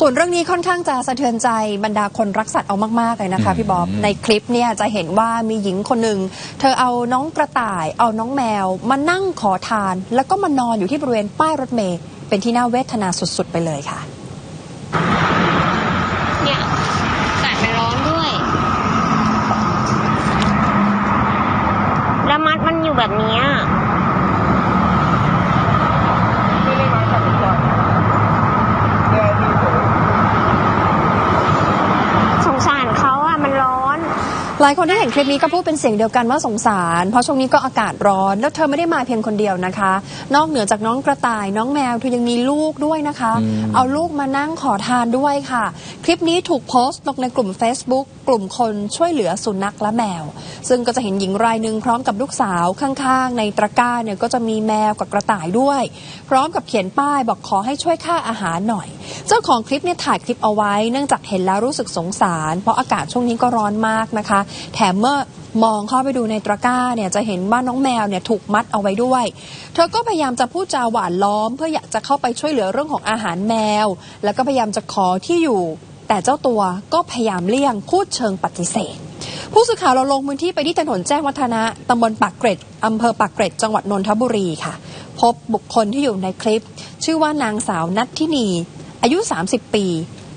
ส่วนเรื่องนี้ค่อนข้างจะสะเทือนใจบรรดาคนรักสัตว์เอามากๆเลยนะคะอืมพี่บ๊อบในคลิปเนี่ยจะเห็นว่ามีหญิงคนหนึ่งเธอเอาน้องกระต่าย เอาน้องแมว มานั่งขอทาน แล้วก็มานอนอยู่ที่บริเวณป้ายรถเมล์เป็นที่น่าเวทนาสุดๆไปเลยค่ะเนี่ยอากาศมันร้อนด้วย แล้วมัดมันอยู่แบบเนี้ย ไม่ได้มาจากอุดรเรือมีสูง สงสารเขาอะมันร้อน หลายคนที่เห็นคลิปนี้ก็พูดเป็นเสียงเดียวกันว่าสงสาร เพราะช่วงนี้ก็อากาศร้อน แล้วเธอไม่ได้มาเพียงคนเดียวนะคะ นอกเหนือจากน้องกระต่าย น้องแมวเธอยังมีลูกด้วยนะคะอืมเอาลูกมานั่งขอทานด้วยค่ะ คลิปนี้ถูกโพสต์ลงในกลุ่ม Facebook กลุ่มคนช่วยเหลือสุนัขและแมว ซึ่งก็จะเห็นหญิงรายหนึ่งพร้อมกับลูกสาวข้างๆ ในตะกร้าเนี่ยก็จะมีแมวกับกระต่ายด้วย พร้อมกับเขียนป้ายบอกขอให้ช่วยค่าอาหารหน่อย เจ้าของคลิปเนี่ยถ่ายคลิปเอาไว้ เนื่องจากเห็นแล้วรู้สึกสงสาร เพราะอากาศช่วงนี้ก็ร้อนมากนะคะ แถมเมื่อมองเข้าไปดูในตะกร้าเนี่ยจะเห็นว่าน้องแมวเนี่ยถูกมัดเอาไว้ด้วย เธอก็พยายามจะพูดจาหวานล้อม เพื่ออยากจะเข้าไปช่วยเหลือเรื่องของอาหารแมว แล้วก็พยายามจะขอที่อยู่ แต่เจ้าตัวก็พยายามเลี่ยงพูดเชิงปฏิเสธผู้สื่อข่าวเราลงพื้นที่ไปที่ถนนแจ้งวัฒนะตำบลปากเกร็ดอำเภอปากเกร็ด จังหวัดนนทบุรีค่ะ พบบุคคลที่อยู่ในคลิป ชื่อว่านางสาวนัททินี อายุ 30 ปี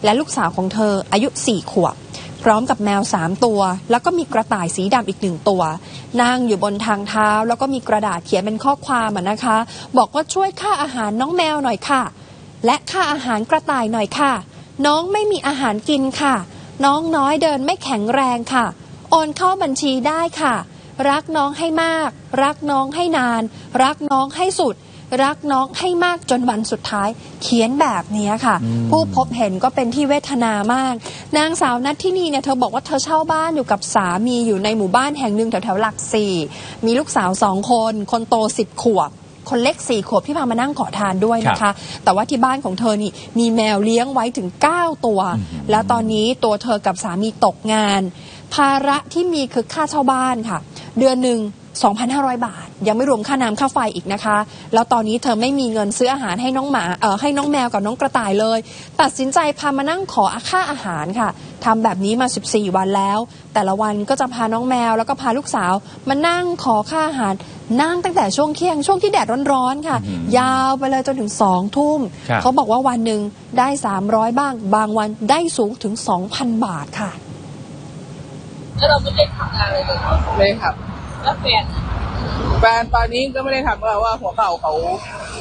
และลูกสาวของเธออายุ 4 ขวบ พร้อมกับแมว 3 ตัว แล้วก็มีกระต่ายสีดำอีกหนึ่งตัว นั่งอยู่บนทางเท้า แล้วก็มีกระดาษเขียนเป็นข้อความนะคะ บอกว่าช่วยค่าอาหารน้องแมวหน่อยค่ะ และค่าอาหารกระต่ายหน่อยค่ะ น้องไม่มีอาหารกินค่ะ น้องน้อยเดินไม่แข็งแรงค่ะ โอนเข้าบัญชีได้ค่ะ รักน้องให้มาก รักน้องให้นาน รักน้องให้สุด รักน้องให้มากจนวันสุดท้าย เขียนแบบนี้ค่ะอืมผู้พบเห็นก็เป็นที่เวทนามาก นางสาวนัทที่นี่เนี่ยเธอบอกว่าเธอเช่าบ้านอยู่กับสามีอยู่ในหมู่บ้านแห่งหนึ่งแถวแถวๆหลักสี่มีลูกสาวสองคน คนโตสิบขวบคนเล็กสี่ขวบที่พามานั่งขอทานด้วยนะคะ แต่ว่าที่บ้านของเธอนี่มีแมวเลี้ยงไว้ถึง 9 ตัวอืมแล้วตอนนี้ตัวเธอกับสามีตกงาน ภาระที่มีคือค่าเช่าบ้านค่ะ เดือนหนึ่ง2,500 บาท ยังไม่รวมค่าน้ำค่าไฟอีกนะคะ แล้วตอนนี้เธอไม่มีเงินซื้ออาหารให้น้องหมาเอ่อให้น้องแมวกับน้องกระต่ายเลย ตัดสินใจพามานั่งขอค่าอาหารค่ะทำแบบนี้มา 14 วันแล้ว แต่ละวันก็จะพาน้องแมวแล้วก็พาลูกสาวมานั่งขอค่าอาหารนั่งตั้งแต่ช่วงเที่ยงช่วงที่แดดร้อนๆค่ะอืมยาวไปเลยจนถึงสองทุ่มครับเขาบอกว่าวันหนึ่งได้ 300 บ้าง บางวันได้สูงถึง 2,000 บาทค่ะแล้วเราไม่ได้ทำงานอะไรเลยเลยครับแล้วแฟน แฟนตอนนี้ก็ไม่ได้ทำเพราะว่าหัวเข่าเขา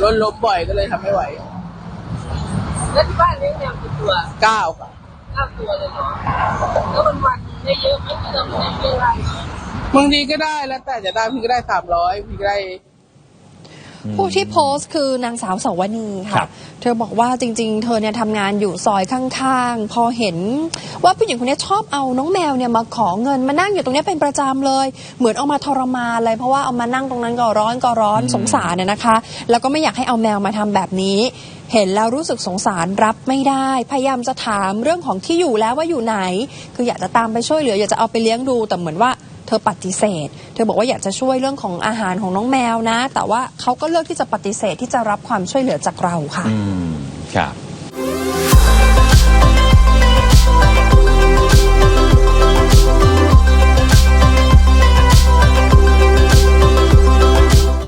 ล้นล้มบ่อยก็เลยทำไม่ไหวแล้วที่บ้านเลี้ยงแมวกี่ตัวเก้าค่ะเก้าตัวเลยเนาะแล้วมันวันได้เยอะไหมที่เราไม่ได้เวลาบางทีก็ได้แล้วแต่จะได้พี่ก็ได้สามร้อยพี่ก็ได้ ผู้ที่โพสต์คือนางสาวสวนีครัค่ะบเธอบอกว่าจริง ๆ เธอเนี่ยทำงานอยู่ซอยข้างๆ พอเห็นว่าผู้หญิงคนนี้ชอบเอาน้องแมวเนี่ยมาขอเงินมานั่งอยู่ตรงนี้เป็นประจำเลย เหมือนเอามาทรมานเลยเพราะว่าเอามานั่งตรงนั้นก็ร้อนก็ร้อนอืมสงสารเนี่ยนะคะ แล้วก็ไม่อยากให้เอาแมวมาทำแบบนี้ เห็นแล้วรู้สึกสงสารรับไม่ได้ พยายามจะถามเรื่องของที่อยู่แล้วว่าอยู่ไหน คืออยากจะตามไปช่วยเหลืออยากจะเอาไปเลี้ยงดูแต่เหมือนว่า เธอปฏิเสธ เธอบอกว่าอยากจะช่วยเรื่องของอาหารของน้องแมวนะ แต่ว่าเขาก็เลือกที่จะปฏิเสธที่จะรับความช่วยเหลือจากเราค่ะอืมครับ